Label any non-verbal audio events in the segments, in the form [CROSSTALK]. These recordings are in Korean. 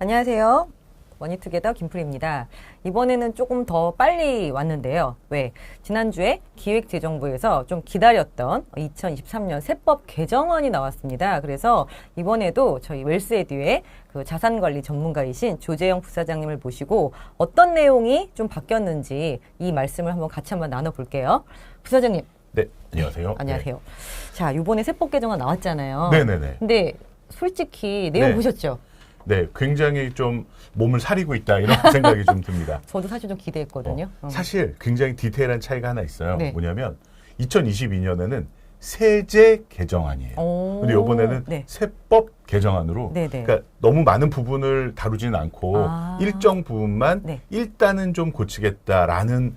안녕하세요. 머니투게더 김풀입니다. 이번에는 조금 더 빨리 왔는데요. 왜? 지난주에 기획재정부에서 좀 기다렸던 2023년 세법 개정안이 나왔습니다. 그래서 이번에도 저희 웰스에듀의 그 자산관리 전문가이신 조재영 부사장님을 모시고 어떤 내용이 좀 바뀌었는지 이 말씀을 한번 같이 한번 나눠볼게요. 부사장님, 네, 안녕하세요. 안녕하세요. 자, 이번에 세법 개정안 나왔잖아요. 네, 네, 네. 근데 솔직히 내용 네. 보셨죠? 네, 굉장히 좀 몸을 사리고 있다 이런 [LAUGHS] 생각이 좀 듭니다. 저도 사실 좀 기대했거든요. 어, 어. 사실 굉장히 디테일한 차이가 하나 있어요. 네. 뭐냐면 2022년에는 세제 개정안이에요. 오. 근데 이번에는 네. 세법 개정안으로 네네. 그러니까 너무 많은 부분을 다루지는 않고 아. 일정 부분만 네. 일단은 좀 고치겠다라는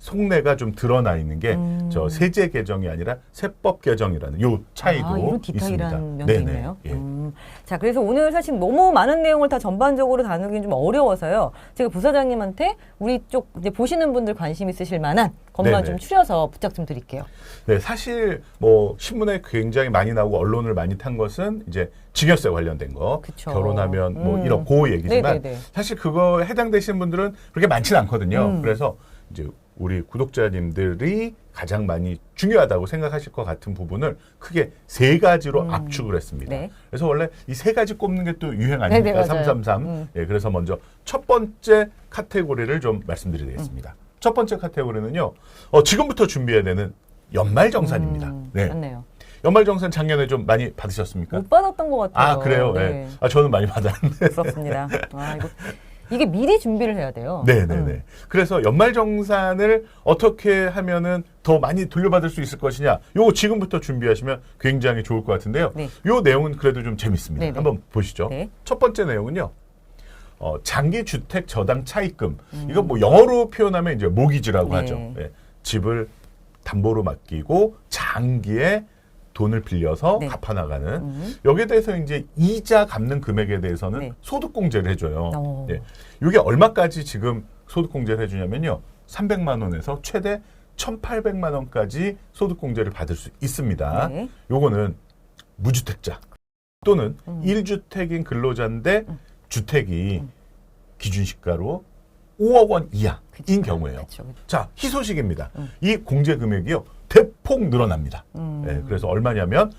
속내가 좀 드러나 있는 게저 음. 세제 개정이 아니라 세법 개정이라는 요 차이도 아, 이런 있습니다. 면도 네네. 있네요. 예. 음. 자, 그래서 오늘 사실 너무 많은 내용을 다 전반적으로 다루긴 좀 어려워서요. 제가 부사장님한테 우리 쪽 이제 보시는 분들 관심 있으실 만한 것만 네네. 좀 추려서 부탁 좀 드릴게요. 네, 사실 뭐 신문에 굉장히 많이 나오고 언론을 많이 탄 것은 이제 증여세 관련된 거, 그쵸. 결혼하면 뭐 음. 이런 고 얘기지만 네네네. 사실 그거 해당되시는 분들은 그렇게 많지는 않거든요. 음. 그래서 이제 우리 구독자님들이 가장 많이 중요하다고 생각하실 것 같은 부분을 크게 세 가지로 음. 압축을 했습니다. 네. 그래서 원래 이 세 가지 꼽는 게 또 유행 아닙니까? 맞아요. 333. 음. 예, 그래서 먼저 첫 번째 카테고리를 좀 말씀드리겠습니다. 첫 번째 카테고리는요. 어, 지금부터 준비해야 되는 연말 정산입니다. 음, 네. 맞네요. 연말 정산 작년에 좀 많이 받으셨습니까? 못 받았던 것 같아요. 아, 그래요? 네. 네. 아, 저는 많이 받았는데. 부럽습니다. 아, 이거 [LAUGHS] 이게 미리 준비를 해야 돼요. 네네네. 음. 그래서 연말정산을 어떻게 하면은 더 많이 돌려받을 수 있을 것이냐. 요거 지금부터 준비하시면 굉장히 좋을 것 같은데요. 네. 요 내용은 그래도 좀 재밌습니다. 네네. 한번 보시죠. 네. 첫 번째 내용은요. 어, 장기 주택 저당 차입금. 음. 이거 뭐 영어로 표현하면 이제 모기지라고 네. 하죠. 예. 집을 담보로 맡기고 장기에 돈을 빌려서 네. 갚아나가는 음. 여기에 대해서 이제 이자 갚는 금액에 대해서는 네. 소득공제를 해줘요. 어. 예. 이게 얼마까지 지금 소득공제를 해주냐면요. 300만 원에서 최대 1,800만 원까지 소득공제를 받을 수 있습니다. 네. 요거는 무주택자 또는 음. 일 1주택인 근로자인데 음. 주택이 기준시가로 5억 원 이하인 그쵸. 경우에요. 그쵸, 그쵸. 자, 희소식입니다. 음. 이 공제 금액이요. 대폭 늘어납니다. 음. 예, 그래서 얼마냐면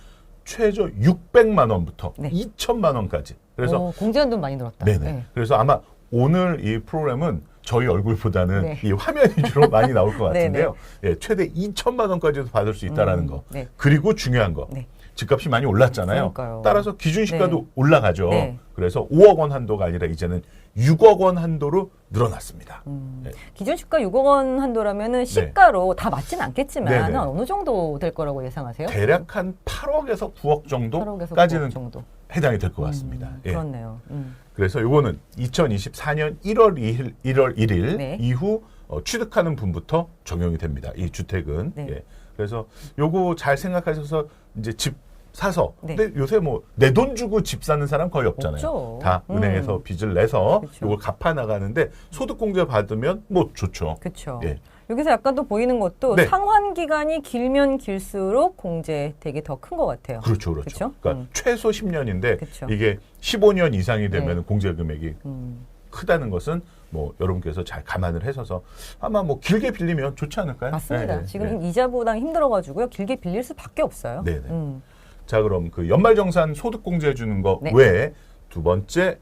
최저 600만 원부터 네. 2천만 원까지. 그래서 오, 공제한 돈 많이 늘었다. 네네. 네. 그래서 아마 오늘 이 프로그램은 저희 얼굴보다는 네. 이 화면 위주로 [LAUGHS] 많이 나올 것. 같은데요. 예, 최대 2천만 원까지도 받을 수 있다라는 음, 거. 네. 그리고 중요한 거. 네. 집값이 많이 올랐잖아요. 그러니까요. 따라서 기준 시가도 네. 올라가죠. 네. 그래서 5억 원 한도가 아니라 이제는 6억 원 한도로 늘어났습니다. 음, 네. 기준 시가 6억 원 한도라면은 시가로 다 맞진 않겠지만 네네. 한 어느 정도 될 거라고 예상하세요? 대략 한 8억에서 9억 8억에서 정도까지는 9억 정도. 해당이 될 것 같습니다. 음, 예. 그렇네요. 음. 그래서 요거는 2024년 1월 2일, 1월 1일 네. 이후 어, 취득하는 분부터 적용이 됩니다. 이 주택은. 네. 예. 그래서 요거 잘 생각하셔서 이제 집 사서. 네. 근데 요새 뭐 내 돈 주고 집 사는 사람 거의 없잖아요. 없죠. 다 음. 은행에서 빚을 내서 그쵸. 요걸 갚아 나가는데 소득공제 받으면 뭐 좋죠. 그렇죠. 예. 여기서 약간 또 보이는 것도 네. 상환 기간이 길면 길수록 공제 되게 더 큰 것 같아요. 그렇죠, 그렇죠. 그쵸? 그러니까 음. 최소 10년인데 그쵸. 이게 15년 이상이 되면 네. 공제 금액이 음. 크다는 것은 뭐 여러분께서 잘 감안을 하셔서 아마 뭐 길게 빌리면 좋지 않을까요? 맞습니다. 네, 지금 네. 이자 부담 힘들어가지고요. 길게 빌릴 수밖에 없어요. 네네. 음. 자 그럼 그 연말정산 소득공제 주는 거 네. 외에 두 번째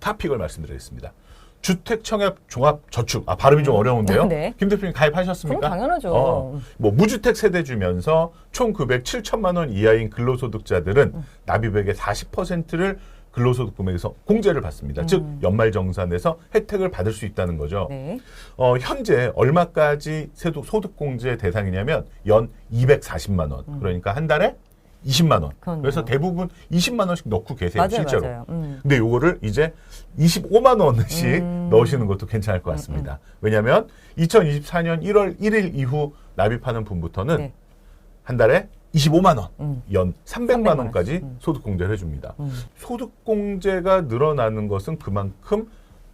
타픽을 말씀드리겠습니다. 주택 청약 종합 저축 아 발음이 좀 어려운데요. [LAUGHS] 네. 김 대표님 가입하셨습니까? 그럼 당연하죠. 어, 뭐 무주택 세대 주면서 총 금액 7천만 원 이하인 근로소득자들은 음. 납입액의 40%를 근로소득 금액에서 공제를 받습니다. 즉 음. 연말정산에서 혜택을 받을 수 있다는 거죠. 네. 어, 현재 얼마까지 세도 소득공제 대상이냐면 연 240만 원. 그러니까 한 달에 20만 원. 음. 그렇네요. 그래서 대부분 20만 원씩 넣고 계세요, 맞아요, 실제로. 맞아요. 음. 근데 요거를 이제 25만 원씩 음. 넣으시는 것도 괜찮을 것 같습니다. 왜냐하면 2024년 1월 1일 이후 납입하는 분부터는 네. 한 달에 25만 원, 음. 연 300만 300만 원까지 원씩. 음. 소득 공제를 해줍니다. 음. 소득 공제가 늘어나는 것은 그만큼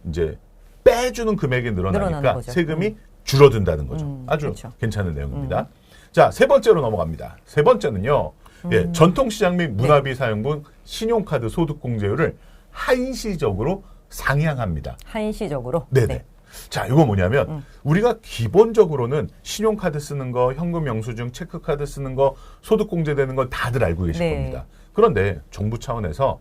이제 빼주는 금액이 늘어나니까. 세금이 줄어든다는 거죠. 음, 아주 그렇죠. 괜찮은 내용입니다. 자, 세 번째로 넘어갑니다. 세 번째는요. 음. 예, 전통시장 네. 및 문화비 사용분 신용카드 소득공제율을 한시적으로 상향합니다. 한시적으로. 네네. 자, 이거 뭐냐면 음. 우리가 기본적으로는 신용카드 쓰는 거, 현금 영수증, 체크카드 쓰는 거, 소득공제 되는 건 다들 알고 계실 네. 겁니다. 그런데 정부 차원에서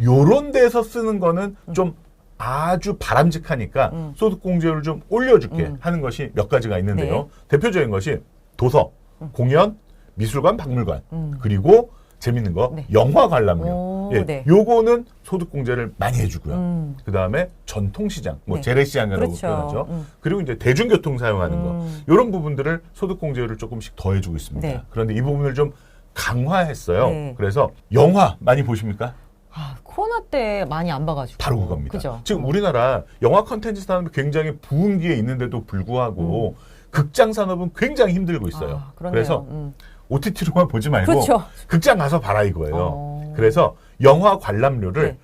요런 데서 쓰는 거는 좀 아주 바람직하니까 음. 소득공제율을 좀 올려줄게 음. 하는 것이 몇 가지가 있는데요. 네. 대표적인 것이 도서, 공연, 미술관, 박물관, 음. 그리고 재밌는 거 네. 영화 관람료. 오, 예, 네. 요거는 소득 공제를 많이 해주고요. 음. 그 다음에 전통시장, 뭐 네. 재래시장이라고 그렇죠. 표현하죠. 음. 그리고 이제 대중교통 사용하는 음. 거 이런 부분들을 소득 공제율을 조금씩 더 해주고 있습니다. 네. 그런데 이 부분을 좀 강화했어요. 네. 그래서 영화 많이 보십니까? 아, 코로나 때 많이 안 봐가지고. 바로 그겁니다. 그죠. 지금 어. 우리나라 영화 컨텐츠 산업이 굉장히 부흥기에 있는데도 불구하고 극장 산업은 굉장히 힘들고 있어요. 아. 그래서 음. OTT로만 [LAUGHS] 보지 말고 그렇죠. 극장 가서 봐라 이거예요. 어. 그래서 영화 관람료를 네.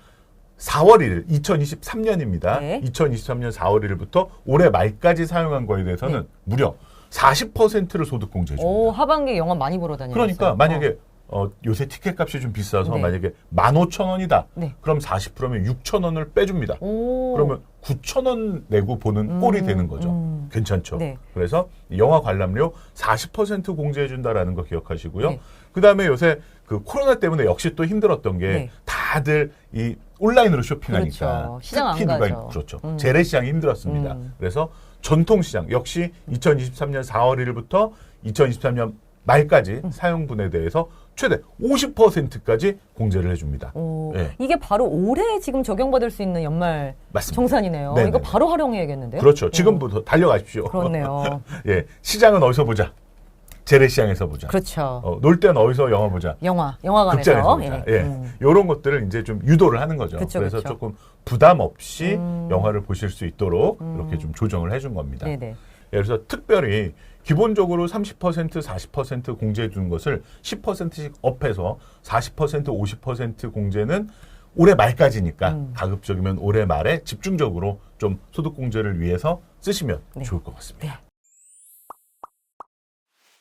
4월 1일, 2023년입니다. 네. 2023년 4월 1일부터 올해 말까지 사용한 거에 대해서는 네. 무려 40%를 소득공제해 줍니다. 오, 하반기에 영화 많이 보러 다니셨어요. 그러니까 만약에 어, 요새 티켓 값이 좀 비싸서 네. 만약에 15,000원이다. 네. 그럼 40%면 6,000원을 빼줍니다. 오. 그러면 9,000원 내고 보는 꼴이 음, 되는 거죠. 음. 괜찮죠. 네. 그래서 영화 관람료 40% 공제해 준다라는 거 기억하시고요. 네. 그다음에 요새 그 코로나 때문에 역시 또 힘들었던 게 네. 다들 이 온라인으로 쇼핑하니까 그렇죠. 시장 안 특히 누가 가죠. 그렇죠. 음. 재래 시장이 힘들었습니다. 음. 그래서 전통 시장 역시 2023년 4월 1일부터 2023년 말까지 음. 사용분에 대해서 최대 50%까지 공제를 해줍니다. 오, 네. 이게 바로 올해 지금 적용받을 수 있는 연말 맞습니다. 정산이네요. 네네. 이거 바로 활용해야겠는데요? 그렇죠. 어, 지금부터 달려가십시오. 그렇네요. [LAUGHS] 예, 시장은 어디서 보자? 재래시장에서 보자. 그렇죠. 어, 놀 때는 어디서 영화 보자? 영화, 영화관에서. 극장에서 보자. 예, 음. 이런 것들을 이제 좀 유도를 하는 거죠. 그쵸, 그래서 그쵸. 조금 부담 없이 음. 영화를 보실 수 있도록 이렇게 좀 조정을 해준 겁니다. 네네. 예, 그래서 특별히 기본적으로 30% 40% 공제해 주는 것을 10%씩 업해서 40% 50% 공제는 올해 말까지니까 음. 가급적이면 올해 말에 집중적으로 좀 소득 공제를 위해서 쓰시면 네. 좋을 것 같습니다. 네.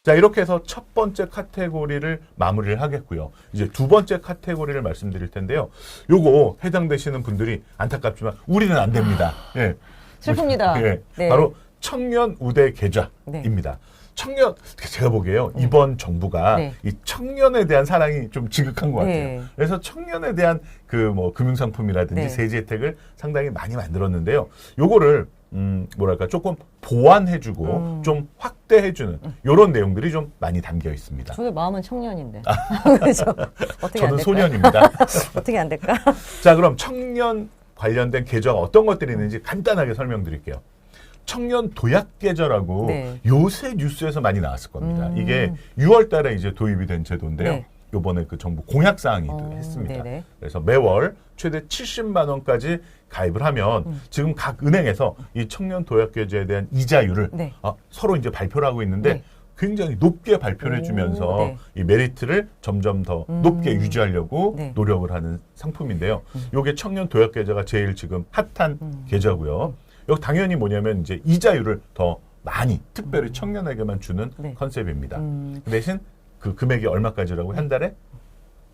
자, 이렇게 해서 첫 번째 카테고리를 마무리를 하겠고요. 이제 두 번째 카테고리를 말씀드릴 텐데요. 요거 해당되시는 분들이 안타깝지만 우리는 안 됩니다. 예. 슬픕니다. 예. 네. 바로 청년 우대 계좌입니다. 청년 제가 보기에요 이번 정부가 네. 이 청년에 대한 사랑이 좀 지극한 것 같아요. 네. 그래서 청년에 대한 그 뭐 금융 상품이라든지 네. 세제 혜택을 상당히 많이 만들었는데요. 요거를 음 뭐랄까 조금 보완해주고 음. 좀 확대해주는 요런 내용들이 좀 많이 담겨 있습니다. 저의 마음은 청년인데. [LAUGHS] 그렇죠. [LAUGHS] 어떻게 안 저는? 소년입니다. [LAUGHS] 어떻게 안 될까? 자, 그럼 청년 관련된 계좌가 어떤 것들이 있는지 간단하게 설명드릴게요. 청년 도약 계좌라고 네. 요새 뉴스에서 많이 나왔을 겁니다. 음. 이게 6월 달에 이제 도입이 된 제도인데요. 네. 요번에 그 정부 공약 사항이 또 어, 했습니다. 네네. 그래서 매월 최대 70만 원까지 가입을 하면 음. 지금 각 은행에서 이 청년 도약 계좌에 대한 이자율을 네. 아, 서로 이제 발표를 하고 있는데 네. 굉장히 높게 발표를 오, 해주면서 네. 이 메리트를 점점 더 음. 높게 유지하려고 네. 노력을 하는 상품인데요. 요게 청년 도약 계좌가 제일 지금 핫한 음. 계좌고요. 여기 당연히 뭐냐면 이제 이자율을 더 많이 특별히 청년에게만 주는 네. 컨셉입니다. 음. 그 대신 그 금액이 얼마까지라고 한 달에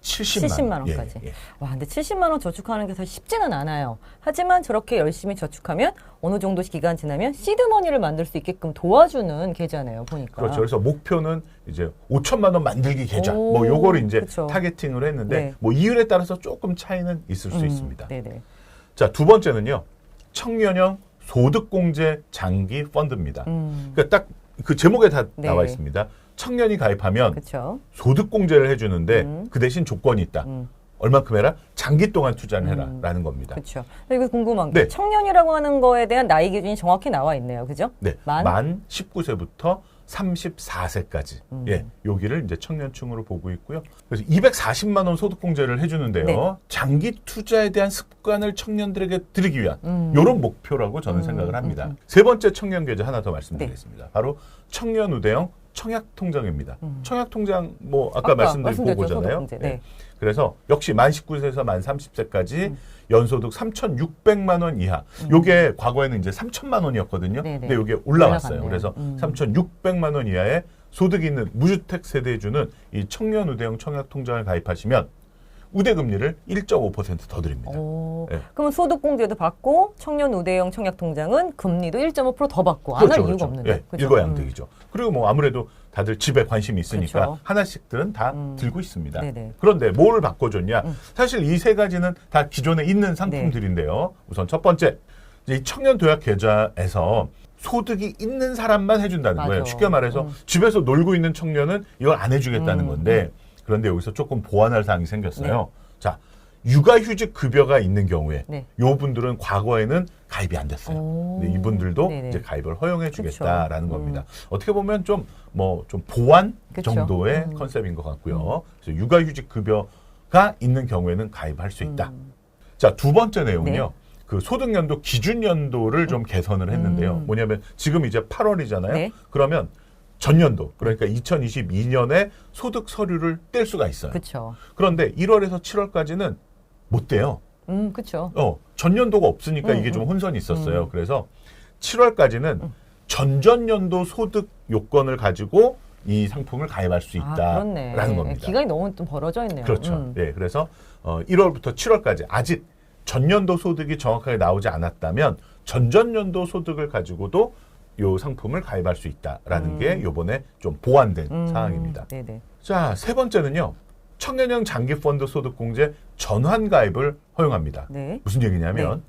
70만, 70만 원. 원까지. 예, 예. 와, 근데 70만 원 저축하는 게 사실 쉽지는 않아요. 하지만 저렇게 열심히 저축하면 어느 정도 기간 지나면 시드머니를 만들 수 있게끔 도와주는 계좌네요, 보니까. 그렇죠. 그래서 목표는 이제 5천만 원 만들기 계좌. 오, 뭐 요거를 이제 그쵸. 타겟팅을 했는데 네. 뭐 이율에 따라서 조금 차이는 있을 수 음, 있습니다. 네네. 자, 두 번째는요. 청년형 소득공제 장기 펀드입니다. 음, 그러니까 딱 그 제목에 다 네. 나와 있습니다. 청년이 가입하면 그렇죠. 소득공제를 해주는데 음. 그 대신 조건이 있다. 음. 얼만큼 해라? 장기 동안 투자를 음. 해라라는 겁니다. 그렇죠. 그리고 궁금한 게 네. 청년이라고 하는 거에 대한 나이 기준이 정확히 나와 있네요. 그죠? 네, 만? 만, 19세부터 34세까지 음. 예, 여기를 이제 청년층으로 보고 있고요. 그래서 240만 원 소득공제를 해주는데요. 네. 장기 투자에 대한 습관을 청년들에게 드리기 위한 음. 이런 목표라고 저는 음, 생각을 합니다. 음, 음. 세 번째 청년 계좌 하나 더 말씀드리겠습니다. 바로 청년 우대형 청약 통장입니다. 음. 청약 통장 뭐 아까, 아까 말씀드린 그거잖아요. 소득공제. 네. 그래서 역시 만 19세에서 만 30세까지 음. 연소득 3,600만 원 이하. 요게 과거에는 이제 3천만 원이었거든요. 네네. 근데 요게 올라왔어요. 올라갔네요. 그래서 음. 3,600만 원 이하의 소득이 있는 무주택 세대에 주는 이 청년 우대형 청약 통장을 가입하시면 우대 금리를 1.5%더 드립니다. 오, 네. 그러면 소득 공제도 받고 청년 우대형 청약 통장은 금리도 1.5%더 받고 안 할 이유가 없는데. 예, 그죠? 일거양득이죠. 그리고 뭐 아무래도 다들 집에 관심이 있으니까 그렇죠. 하나씩들은 다 음. 들고 있습니다. 네네. 그런데 뭘 바꿔줬냐? 음. 사실 이 세 가지는 다 기존에 있는 상품들인데요. 우선 첫 번째, 이 청년 도약 계좌에서 소득이 있는 사람만 해준다는 맞아. 거예요. 쉽게 말해서 음. 집에서 놀고 있는 청년은 이걸 안 해주겠다는 음, 건데 그런데 여기서 조금 보완할 사항이 생겼어요. 자, 육아휴직 급여가 있는 경우에 네. 요 분들은 과거에는 가입이 안 됐어요. 오. 근데 이분들도 네네. 이제 가입을 허용해 그쵸. 주겠다라는 음. 겁니다. 어떻게 보면 좀 뭐 좀 보완 그쵸. 정도의 음. 컨셉인 것 같고요. 그래서 육아휴직 급여가 있는 경우에는 가입할 수 있다. 음. 자, 두 번째 내용은요. 네. 그 소득연도 기준연도를 좀 개선을 했는데요. 음. 뭐냐면 지금 이제 8월이잖아요. 네. 그러면 전년도 그러니까 2022년에 소득 서류를 뗄 수가 있어요. 그쵸. 그런데 1월에서 7월까지는 못 떼요. 음, 그쵸. 어, 전년도가 없으니까 음, 이게 좀 음. 혼선이 있었어요. 음. 그래서 7월까지는 전전년도 소득 요건을 가지고 이 상품을 가입할 수 아. 있다라는 겁니다. 기간이 너무 좀 벌어져 있네요. 그렇죠. 음. 예, 그래서 어, 1월부터 7월까지 아직 전년도 소득이 정확하게 나오지 않았다면 전전년도 소득을 가지고도 요 상품을 가입할 수 있다라는 음. 게 요번에 좀 보완된 음, 사항입니다. 네네. 자, 세 번째는요. 청년형 장기 펀드 소득 공제 전환 가입을 허용합니다. 네. 무슨 얘기냐면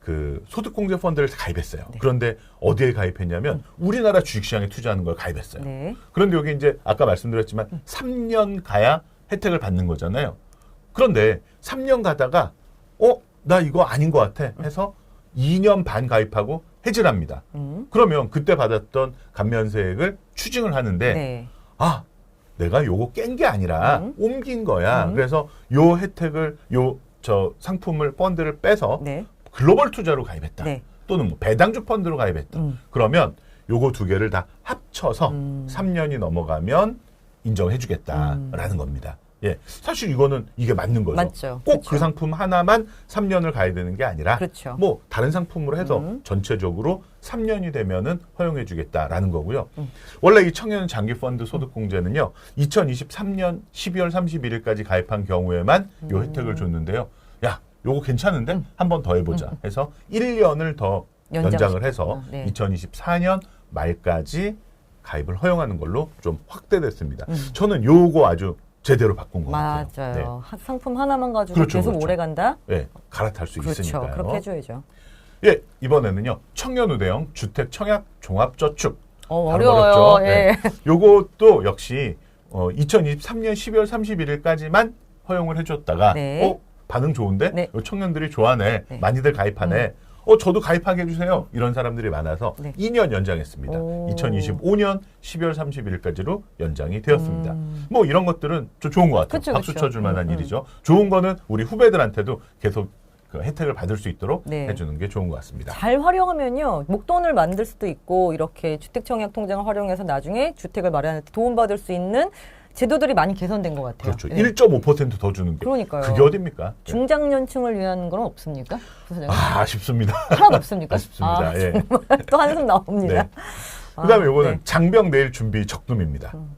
그 소득 공제 펀드를 가입했어요. 네. 그런데 어디에 가입했냐면 우리나라 주식 시장에 투자하는 걸 가입했어요. 네. 그런데 여기 이제 아까 말씀드렸지만 3년 가야 혜택을 받는 거잖아요. 그런데 3년 가다가 어, 나 이거 아닌 것 같아 해서 2년 반 가입하고 해지합니다. 음. 그러면 그때 받았던 감면세액을 추징을 하는데 네. 아, 내가 요거 깬 게 아니라 음. 옮긴 거야. 음. 그래서 요 혜택을 요 저 상품을 펀드를 빼서 네. 글로벌 투자로 가입했다. 네. 또는 뭐 배당주 펀드로 가입했다. 음. 그러면 요거 두 개를 다 합쳐서 음. 3년이 넘어가면 인정해 주겠다라는 겁니다. 예. 사실 이거는 이게 맞는 거죠. 맞죠. 꼭그 그렇죠. 상품 하나만 3년을 가야 되는 게 아니라 그렇죠. 뭐 다른 상품으로 해서 음. 전체적으로 3년이 되면은 허용해 주겠다라는 거고요. 음. 원래 이 청년 장기 펀드 소득 공제는요. 2023년 12월 31일까지 가입한 경우에만 요 음. 혜택을 줬는데요. 야, 요거 괜찮은데 한번 더 해보자 해서 1년을 더 연장시켰구나. 연장을 해서 네. 2024년 말까지 가입을 허용하는 걸로 좀 확대됐습니다. 음. 저는 요거 아주 제대로 바꾼 것 맞아요. 같아요. 하- 상품 하나만 가지고 그렇죠, 계속 그렇죠. 오래 간다? 네. 네, 갈아탈 수 그렇죠. 있으니까요. 그렇게 해줘야죠. 예, 이번에는요. 청년우대형 주택 청약 종합저축. 어. 어렵죠? 예. 네. 요것도 역시 어, 2023년 12월 31일까지만 허용을 해줬다가 네. 어 반응 좋은데 네. 요 청년들이 좋아하네 네. 많이들 가입하네 어 저도 가입하게 해주세요 이런 사람들이 많아서 네. 2년 연장했습니다 오. 2025년 12월 31일까지로 연장이 되었습니다 음. 뭐 이런 것들은 좀 좋은 것 같아요 그쵸, 박수 그쵸. 쳐줄 만한 음, 음. 일이죠 좋은 거는 우리 후배들한테도 계속 그 혜택을 받을 수 있도록 네. 해주는 게 좋은 것 같습니다 잘 활용하면요 목돈을 만들 수도 있고 이렇게 주택청약 통장을 활용해서 나중에 주택을 마련할 때 도움받을 수 있는 제도들이 많이 개선된 것 같아요. 그렇죠 예. 1.5%더 주는 게 그러니까요. 그게 어딥니까 예. 중장년층을 위한 건 없습니까? 부사장님? 아, 아쉽습니다. 하나도 없습니까? [LAUGHS] 아쉽습니다. 아, 예. 또 한숨 나옵니다. 네. 그다음에 아, 요거는 네. 장병 내일 준비 적금입니다. 음.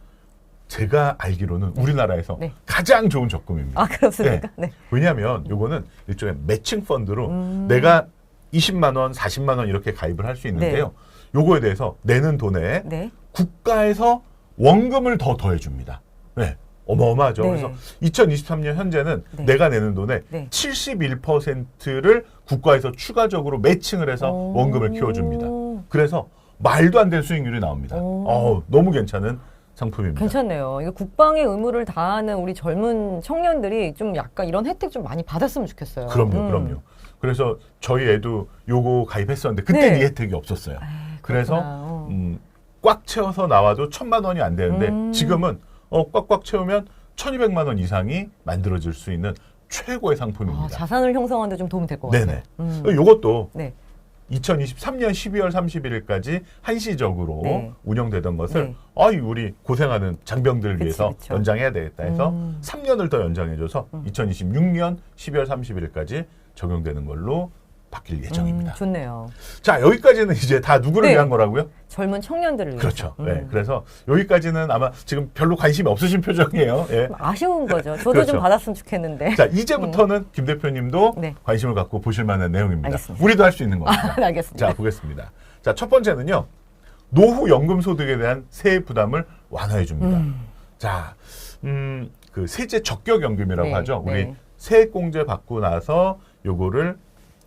제가 알기로는 우리나라에서 네. 가장 좋은 적금입니다. 아 그렇습니까? 네. 왜냐하면 요거는 일종의 매칭 펀드로 음. 내가 20만 원, 40만 원 이렇게 가입을 할 수 있는데요. 요거에 대해서 내는 돈에 네. 국가에서 원금을 더 더해 줍니다. 네. 어마어마하죠. 네. 그래서 2023년 현재는 네. 내가 내는 돈의 네. 71%를 국가에서 추가적으로 매칭을 해서 오. 원금을 키워줍니다. 그래서 말도 안 되는 수익률이 나옵니다. 오. 어우, 너무 괜찮은 상품입니다. 괜찮네요. 이거 국방의 의무를 다하는 우리 젊은 청년들이 좀 약간 이런 혜택 좀 많이 받았으면 좋겠어요. 그럼요, 음. 그럼요. 그래서 저희 애도 요거 가입했었는데 그때 네. 이 혜택이 없었어요. 아이, 그래서 그렇구나. 어. 음, 꽉 채워서 나와도 천만 원이 안 되는데 음. 지금은 어, 꽉꽉 채우면 천이백만 원 이상이 만들어질 수 있는 최고의 아, 상품입니다. 자산을 형성하는데 좀 도움이 될 것 같아요. 네네. 음. 요것도 네. 2023년 12월 31일까지 한시적으로 네. 운영되던 것을 네. 아이 우리 고생하는 장병들을 그치, 위해서 그쵸. 연장해야 되겠다 해서 음. 3년을 더 연장해줘서 2026년 12월 31일까지 적용되는 걸로 바뀔 예정입니다. 음, 좋네요. 자 여기까지는 이제 다 누구를 네. 위한 거라고요? 젊은 청년들을 위해서. 그렇죠. 음. 네, 그래서 여기까지는 아마 지금 별로 관심이 없으신 표정이에요. 예. 좀 아쉬운 거죠. 저도 그렇죠. 좀 받았으면 좋겠는데. 자 이제부터는 김 대표님도 네. 관심을 갖고 보실 만한 내용입니다. 알겠습니다. 우리도 할 수 있는 겁니다. 알겠습니다. 자 보겠습니다. 자 첫 번째는요 노후 연금 소득에 대한 세액 부담을 완화해 줍니다. 음. 자, 음, 그 세제 적격 연금이라고 네, 하죠. 우리 네. 세액 공제 받고 나서 요거를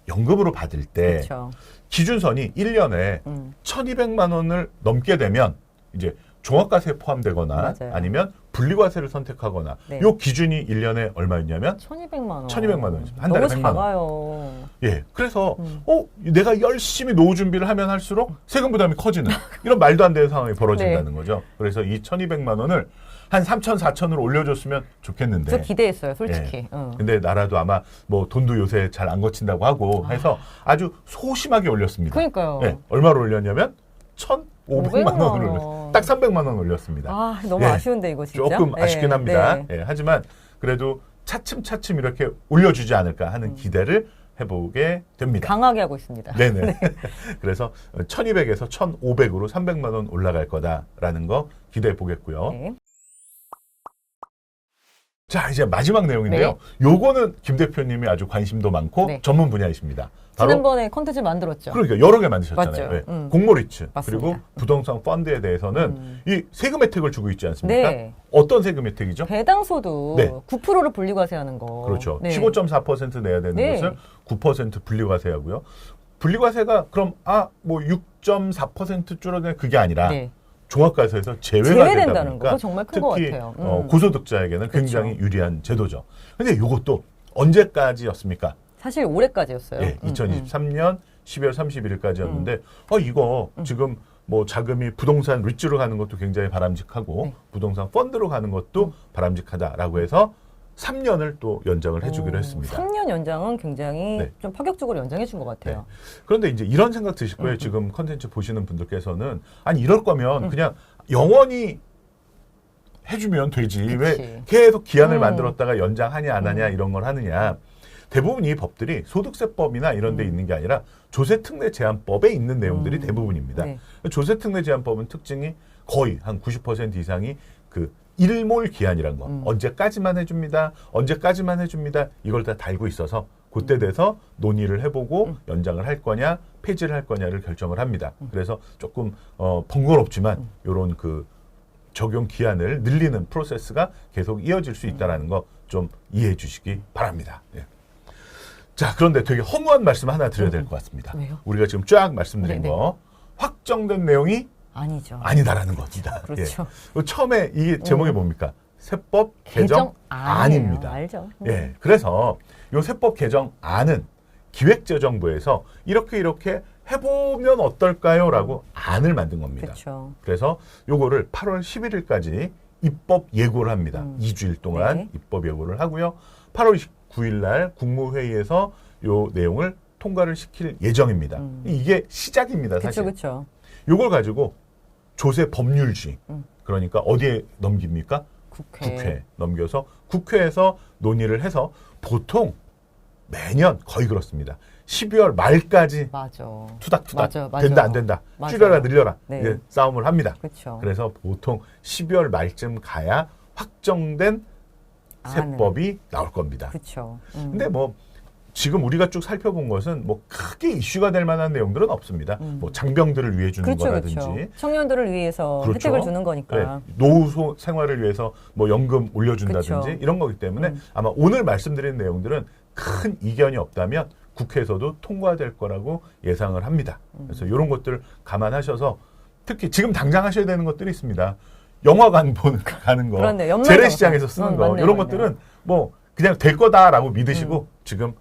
연금으로 받을 때 그렇죠. 기준선이 1년에 음. 1,200만 원을 넘게 되면 이제 종합과세에 포함되거나 맞아요. 아니면 분리과세를 선택하거나 네. 요 기준이 1년에 얼마였냐면 1,200만 원. 1,200만 원이죠. 한 달에 너무 100만 원. 작아요. 예. 그래서 음. 어, 내가 열심히 노후 준비를 하면 할수록 세금 부담이 커지는 이런 말도 안 되는 상황이 벌어진다는 네. 거죠. 그래서 이 1,200만 원을 한 3,000, 4,000으로 올려줬으면 좋겠는데. 저 기대했어요, 솔직히. 예. 응. 근데 나라도 아마 뭐 돈도 요새 잘 안 거친다고 하고 해서 아주 소심하게 올렸습니다. 그러니까요. 예, 얼마로 올렸냐면 1,500만 원을 원. 올렸어요. 딱 300만 원 올렸습니다. 아, 너무 예. 아쉬운데 이거 진짜. 조금 예, 아쉽긴 합니다. 네. 예, 하지만 그래도 차츰차츰 이렇게 올려주지 않을까 하는 기대를 해보게 됩니다. 강하게 하고 있습니다. 네네. [LAUGHS] [LAUGHS] 그래서 1200에서 1500으로 300만 원 올라갈 거다라는 거 기대해 보겠고요. 네. 자, 이제 마지막 내용인데요. 요거는 김 대표님이 아주 관심도 많고 네. 전문 분야이십니다. 바로 지난번에 컨텐츠 만들었죠. 그러니까 여러 개 만드셨잖아요. 맞죠. 네. 음. 공모리츠 맞습니다. 그리고 부동산 펀드에 대해서는 음. 이 세금 혜택을 주고 있지 않습니까? 네. 어떤 세금 혜택이죠? 배당소도 네. 9%를 분리과세하는 거. 그렇죠. 네. 15.4% 내야 되는 네. 것을 9% 분리과세하고요. 분리과세가 그럼 아 뭐 6.4% 줄어드는 그게 아니라 네. 종합과세에서 제외가 되다 거. 정말 큰 것 같아요. 어, 음. 고소득자에게는 그렇죠. 굉장히 유리한 제도죠. 근데 이것도 언제까지였습니까? 사실 올해까지였어요. 예, 음, 음. 2023년 12월 31일까지였는데 어 이거 지금 뭐 자금이 부동산 리츠로 가는 것도 굉장히 바람직하고 네. 부동산 펀드로 가는 것도 바람직하다라고 해서 3년을 또 연장을 해주기로 오, 했습니다. 3년 연장은 굉장히 네. 좀 파격적으로 연장해 준 것 같아요. 그런데 이제 이런 생각 드실 음, 거예요. 지금 컨텐츠 보시는 분들께서는 아니 이럴 거면 그냥 영원히 해주면 되지 왜 그치. 계속 기한을 음. 만들었다가 연장하냐 안 하냐 이런 걸 하느냐 대부분 이 법들이 소득세법이나 이런 데 음. 있는 게 아니라 조세특례 제한법에 있는 내용들이 음. 대부분입니다. 네. 조세특례 제한법은 특징이 거의 한 90% 이상이 그 일몰 기한이란 거 음. 언제까지만 해줍니다 언제까지만 해줍니다 이걸 다 달고 있어서 그때 돼서 논의를 해보고 음. 연장을 할 거냐 폐지를 할 거냐를 결정을 합니다 그래서 조금 어, 번거롭지만 음. 요런 그 적용 기한을 늘리는 프로세스가 계속 이어질 수 있다라는 거 좀 이해해 주시기 바랍니다 예. 자 그런데 되게 허무한 말씀 하나 드려야 될 것 같습니다 음. 왜요? 우리가 지금 쫙 말씀드린 네네. 거 확정된 내용이 아니죠. 아니다라는 겁니다. [LAUGHS] 그렇죠. 예. 처음에 이게 제목이 음. 뭡니까? 세법 개정. 안입니다. 알죠. 음. 예. 그래서 이 세법 개정 안은 기획재정부에서 이렇게 이렇게 해보면 어떨까요?라고 안을 만든 겁니다. 그렇죠. 그래서 요거를 8월 11일까지 입법 예고를 합니다. 음. 2주일 동안 네. 입법 예고를 하고요. 8월 29일 날 국무회의에서 요 내용을 통과를 시킬 예정입니다. 음. 이게 시작입니다, 그렇죠, 사실. 그렇죠. 요걸 가지고 조세 법률지 음. 그러니까 어디에 넘깁니까? 국회. 국회 넘겨서 국회에서 논의를 해서 보통 매년 거의 그렇습니다. 12월 말까지 맞아. 투닥투닥 맞아요, 맞아요. 된다 안 된다 맞아요. 줄여라 늘려라 네. 이게 싸움을 합니다. 그렇죠. 그래서 보통 12월 말쯤 가야 확정된 안은. 세법이 나올 겁니다. 그렇죠. 음. 근데 뭐 지금 우리가 쭉 살펴본 것은 뭐 크게 이슈가 될 만한 내용들은 없습니다. 음. 뭐 장병들을 위해 주는 그렇죠, 거라든지 그렇죠. 청년들을 위해서 그렇죠. 혜택을 주는 거니까. 네, 노후 소- 생활을 위해서 뭐 연금 올려준다든지 그렇죠. 이런 거기 때문에 음. 아마 오늘 말씀드린 내용들은 큰 이견이 없다면 국회에서도 통과될 거라고 예상을 합니다. 음. 그래서 이런 것들 감안하셔서 특히 지금 당장 하셔야 되는 것들이 있습니다. 영화관 보는 [LAUGHS] 가는 거, 재래시장에서. 쓰는 어, 거 맞네요, 이런 맞네요. 것들은 뭐 그냥 될 거다라고 믿으시고 음. 지금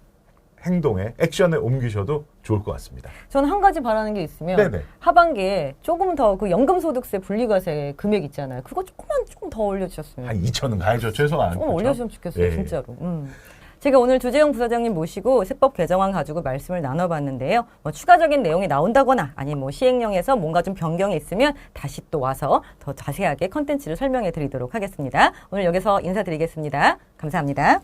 행동에 액션에 옮기셔도 좋을 것 같습니다. 저는 한 가지 바라는 게 있으면 네네. 하반기에 조금 더 그 연금소득세 분리과세 금액 있잖아요. 그거 조금만 조금 더 올려주셨으면 한 2천은 가야죠 최소한. 조금 그렇죠? 올려주면 좋겠어요, 예. 진짜로. 음. 제가 오늘 주재영 부사장님 모시고 세법 개정안 가지고 말씀을 나눠봤는데요. 뭐 추가적인 내용이 나온다거나 아니면 뭐 시행령에서 뭔가 좀 변경이 있으면 다시 또 와서 더 자세하게 컨텐츠를 설명해 드리도록 하겠습니다. 오늘 여기서 인사드리겠습니다. 감사합니다.